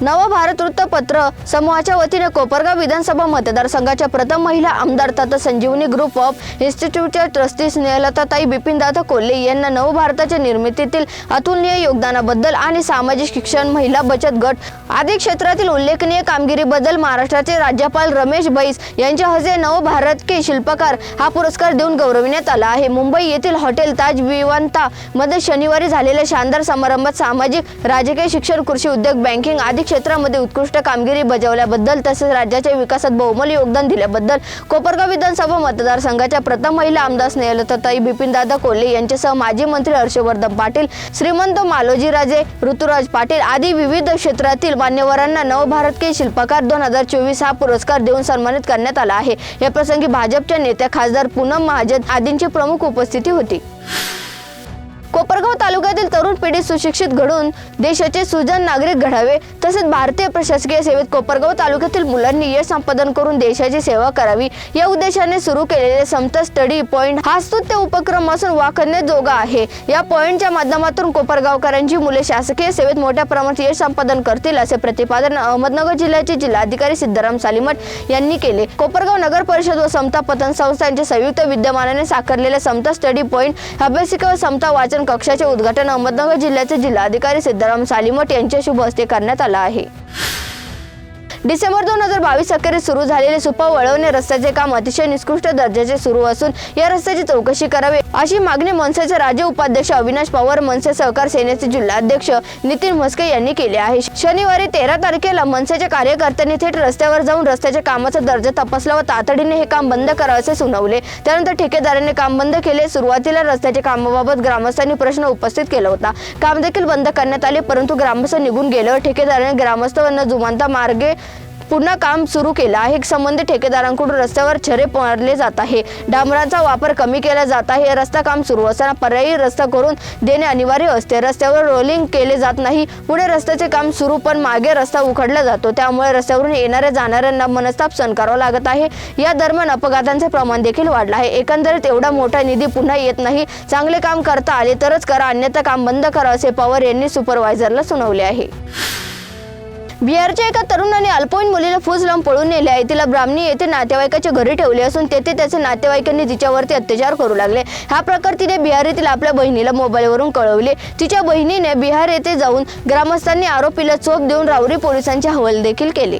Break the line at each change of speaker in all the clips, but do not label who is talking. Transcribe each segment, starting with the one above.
नवभारत वृत्तपत्र समूहाच्या वतीने कोपरगाव विधानसभा मतदारसंघाच्या प्रथम महिला आमदार तथा संजीवनी ग्रुप ऑफ इन्स्टिट्यूटच्या ट्रस्टी स्नेहलताताई बिपिनदादा कोल्हे यांना नवभारताच्या निर्मितीतील अतुलनीय योगदानाबद्दल आणि सामाजिक शिक्षण महिला बचत गट आदी क्षेत्रातील उल्लेखनीय कामगिरीबद्दल महाराष्ट्राचे राज्यपाल रमेश बैस यांच्या हस्ते नवभारत के शिल्पकार हा पुरस्कार देऊन गौरविण्यात आला आहे. मुंबई येथील हॉटेल ताज विवंता मध्ये शनिवारी झालेल्या शानदार समारंभात सामाजिक राजकीय शिक्षण कृषी उद्योग बँकिंग आदी क्षेत्रामध्ये उत्कृष्ट कामगिरी बजावल्याबद्दल तसेच राज्याच्या विकासात बहुमल योगदान दिल्याबद्दल कोपरगाव विधानसभा मतदारसंघाच्या प्रथम महिला आमदार स्नेहलताई बिपिनदादा कोल्हे यांच्यासह माजी मंत्री हर्षवर्धन पाटील श्रीमंत मालोजीराजे ऋतुराज पाटील आदी विविध क्षेत्रातील मान्यवरांना नवभारत के शिल्पकार दोन हजार चोवीस हा पुरस्कार देऊन सन्मानित करण्यात आला आहे. या प्रसंगी भाजपच्या नेत्या खासदार पूनम महाजन आदींची प्रमुख उपस्थिती होती. कोपरगाव तालुक्यातील तरुण पिढी सुशिक्षित घडून देशाचे सुजन नागरिक घडावे तसेच भारतीय प्रशासकीय सेवेत कोपरगाव तालुक्यातील मुलांनी यश संपादन करून देशाची सेवा करावी या उद्देशाने सुरू केलेले समता स्टडी पॉइंट हा स्तुत्य उपक्रम असून वाखण्याजोगा आहे. या पॉइंटच्या माध्यमातून कोपरगावकरांची मुले शासकीय सेवेत मोठ्या प्रमाणात यश संपादन करतील असे प्रतिपादन अहमदनगर जिल्ह्याचे जिल्हाधिकारी सिद्धाराम सालिमठ यांनी केले. कोपरगाव नगर परिषद व समता पतन संस्था यांच्या संयुक्त विद्यमानाने साकारलेल्या समता स्टडी पॉइंट अभ्यासिका व समता वाचन कक्षाचे उद्घाटन अहमदनगर जिल्ह्याचे जिल्हाधिकारी सिद्धाराम सालीमठ यांच्या शुभ हस्ते करण्यात आला आहे. डिसेंबर दोन हजार बावीस अखेरीस सुरू झालेले सुपा वळवणे रस्त्याचे काम अतिशय निकृष्ट दर्जाचे सुरू असून या रस्त्याची चौकशी करावी अशी मागणी मनसेचे राज्य उपाध्यक्ष अविनाश पवार मनसे सहकार सेनेचे जिल्हाध्यक्ष नितीन म्हस्के यांनी केले आहे. शनिवारी तेरा तारखेला मनसेच्या कार्यकर्त्यांनी थेट रस्त्यावर जाऊन रस्त्याच्या कामाचा दर्जा तपासला व तातडीने हे काम बंद करावयाचे सुनावले. त्यानंतर ठेकेदाराने काम बंद केले. सुरुवातीला रस्त्याच्या कामाबाबत ग्रामस्थांनी प्रश्न उपस्थित केला होता. काम देखील बंद करण्यात आले परंतु ग्रामस्थ निघून गेल्यावर ठेकेदाराने ग्रामस्थांना जुमानता मार्गे पुन्हा काम सुरू केलं आहे. संबंधित ठेकेदारांकडून रस्त्यावर छरे मारले जात आहे. डांबरांचा वापर कमी केला जात आहे. रस्ता काम सुरू असताना पर्यायी रस्ता करून देणे अनिवार्य असते. रस्त्यावर रोलिंग केले जात नाही. पुढे रस्त्याचे काम सुरू पण मागे रस्ता उखडला जातो. त्यामुळे रस्त्यावरून येणाऱ्या जाणाऱ्यांना मनस्ताप सहन करावा लागत आहे. या दरम्यान अपघातांचे प्रमाण देखील वाढलं आहे. एकंदरीत एवढा मोठा निधी पुन्हा येत नाही. चांगले काम करता आले तरच करा. अन्यथा काम बंद करा असे पवार यांनी सुपरवायझरला सुनावले आहे. बिहारच्या एका तरुणाने अल्पवयीन मुलीला फूस लावून पळून नेले आहे. तिला ब्राह्मणी येथे नातेवाईकाच्या घरी ठेवले असून तेथे त्याचे नातेवाईकांनी तिच्यावरती अत्याचार करू लागले. हा प्रकार तिने बिहार येथील आपल्या बहिणीला मोबाईलवरून कळवले. तिच्या बहिणीने बिहार येथे जाऊन ग्रामस्थांनी आरोपीला चोप देऊन राऊरी पोलिसांचे हवाल देखील केले.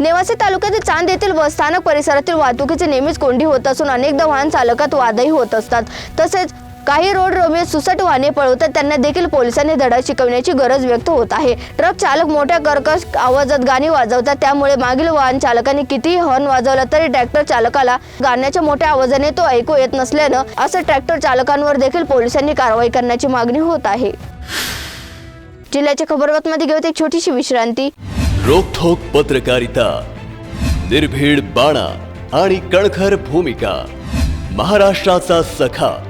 नेवासे तालुक्यातील चांद येथील बस स्थानक परिसरातील वाहतुकीचे नेहमीच कोंडी होत असून अनेकदा वाहन चालकात वादही होत असतात. तसेच काही रोड रोमे सुसट वाहने पळवतात त्यांना देखील पोलिसांनी धडा शिकवण्याची गरज व्यक्त होत आहे. ट्रक चालक मोठ्या कर्कश आवाजात गाणी वाजवतात त्यामुळे मागील वाहन चालकाने कितीही हॉर्न वाजवला तरी ट्रॅक्टर चालकाला गाण्याच्या मोठ्या आवाजाने तो ऐकू येत नसल्यानं असं ट्रॅक्टर चालकांवर देखील पोलिसांनी कारवाई करण्याची मागणी होत आहे. जिल्ह्याच्या खबरबातमध्ये घेऊत एक छोटीशी विश्रांती.
रोखोक पत्रकारिता निर्भीड बाणा आणि कणखर भूमिका महाराष्ट्राचा सखा.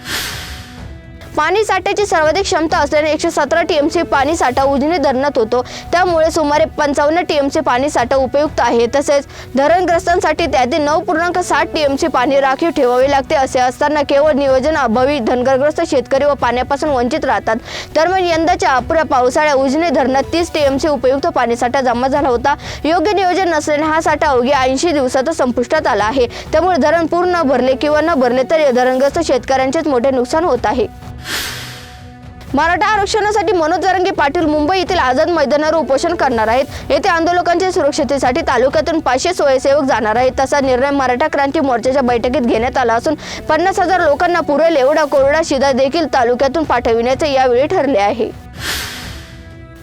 पाणी साठ्याची सर्वाधिक क्षमता असल्याने एकशे सतरा टीएमसी पाणी साठा उजनी धरणात होतो. त्यामुळे सुमारे पंचावन्न टीएमसी पाणी साठा उपयुक्त आहे. तसेच धरणग्रस्तांसाठी त्यातील नऊ पूर्णांक साठ टीएमसी पाणी राखीव ठेवावे लागते असे असताना केवळ नियोजन अभावी धनगरग्रस्त शेतकरी व पाण्यापासून वंचित राहतात. दरम्यान यंदाच्या अपुऱ्या पावसाळ्या उजनी धरणात तीस टीएमसी उपयुक्त पाणीसाठा जमा झाला होता. योग्य नियोजन नसल्याने हा साठा अवघ्या ऐंशी दिवसातच संपुष्टात आला आहे. त्यामुळे धरण पूर्ण भरले किंवा न भरले तरी धरणग्रस्त शेतकऱ्यांचेच मोठे नुकसान होत आहे. मराठा आरक्षणासाठी मनोज जरंगे पाटील मुंबई येथील आझाद मैदानावर उपोषण करणार आहेत. येथे आंदोलकांच्या सुरक्षतेसाठी तालुक्यातून पाचशे स्वयंसेवक जाणार आहेत. तसा निर्णय मराठा क्रांती मोर्चाच्या बैठकीत घेण्यात आला असून पन्नास हजार लोकांना पुरेल एवढा कोरडा शिदा देखील तालुक्यातून पाठविण्याचे यावेळी ठरले आहे.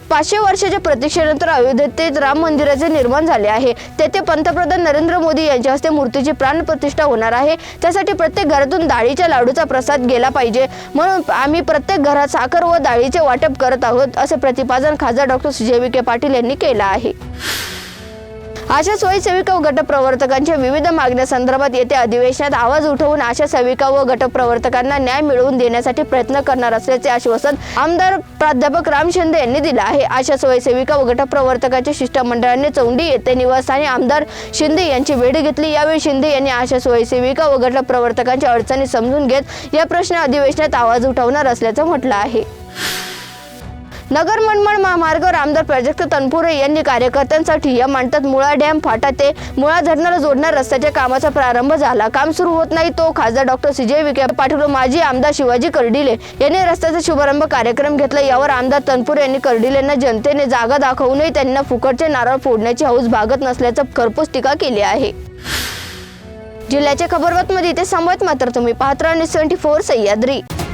पाचशे वर्षाच्या प्रतीक्षेनंतर अयोध्येत राम मंदिराचे निर्माण झाले आहे. तेथे पंतप्रधान नरेंद्र मोदी यांच्या हस्ते मूर्तीची प्राणप्रतिष्ठा होणार आहे. त्यासाठी प्रत्येक घरातून डाळीच्या लाडूचा प्रसाद गेला पाहिजे. म्हणून आम्ही प्रत्येक घरात साखर व डाळीचे वाटप करत आहोत असे प्रतिपादन खासदार डॉक्टर सुजय विखे पाटील यांनी केलं आहे. आशा स्वयंसेविका व गटप्रवर्तकांच्या विविध मागण्यासंदर्भात येत्या अधिवेशनात आवाज उठवून आशा सेविका व गटप्रवर्तकांना न्याय मिळवून देण्यासाठी प्रयत्न करणार असल्याचे आश्वासन आमदार प्राध्यापक राम शिंदे यांनी दिलं आहे. आशा स्वयंसेविका व गटप्रवर्तकांच्या शिष्टमंडळाने चौंडी येथे निवासस्थानी आमदार शिंदे यांची भेट घेतली. यावेळी शिंदे यांनी आशा स्वयंसेविका व गटप्रवर्तकांच्या अडचणी समजून घेत या प्रश्न अधिवेशनात आवाज उठवणार असल्याचं म्हटलं आहे. नगर मनमाड महामार्ग आमदार प्राजक्त तनपुरे यांनी कार्यकर्त्यांसाठी या मांडतात मुळा डॅम फाटा ते मुळा धरणाला जोडणार रस्त्याच्या कामाचा प्रारंभ झाला. काम सुरू होत नाही तो खासदार डॉक्टर सुजय विखे पाटील माजी आमदार शिवाजी कर्डिले यांनी रस्त्याचा शुभारंभ कार्यक्रम घेतला. यावर आमदार तनपुरे यांनी कर्डिलेंना जनतेने जागा दाखवूनही त्यांना फुकटचे नारळ फोडण्याची हौस भागत नसल्याचं खरपूस टीका केली आहे. जिल्ह्याच्या खबरबातमध्ये इथे संवाद मात्र तुम्ही पाहत राहा. Twenty four Sahyadri.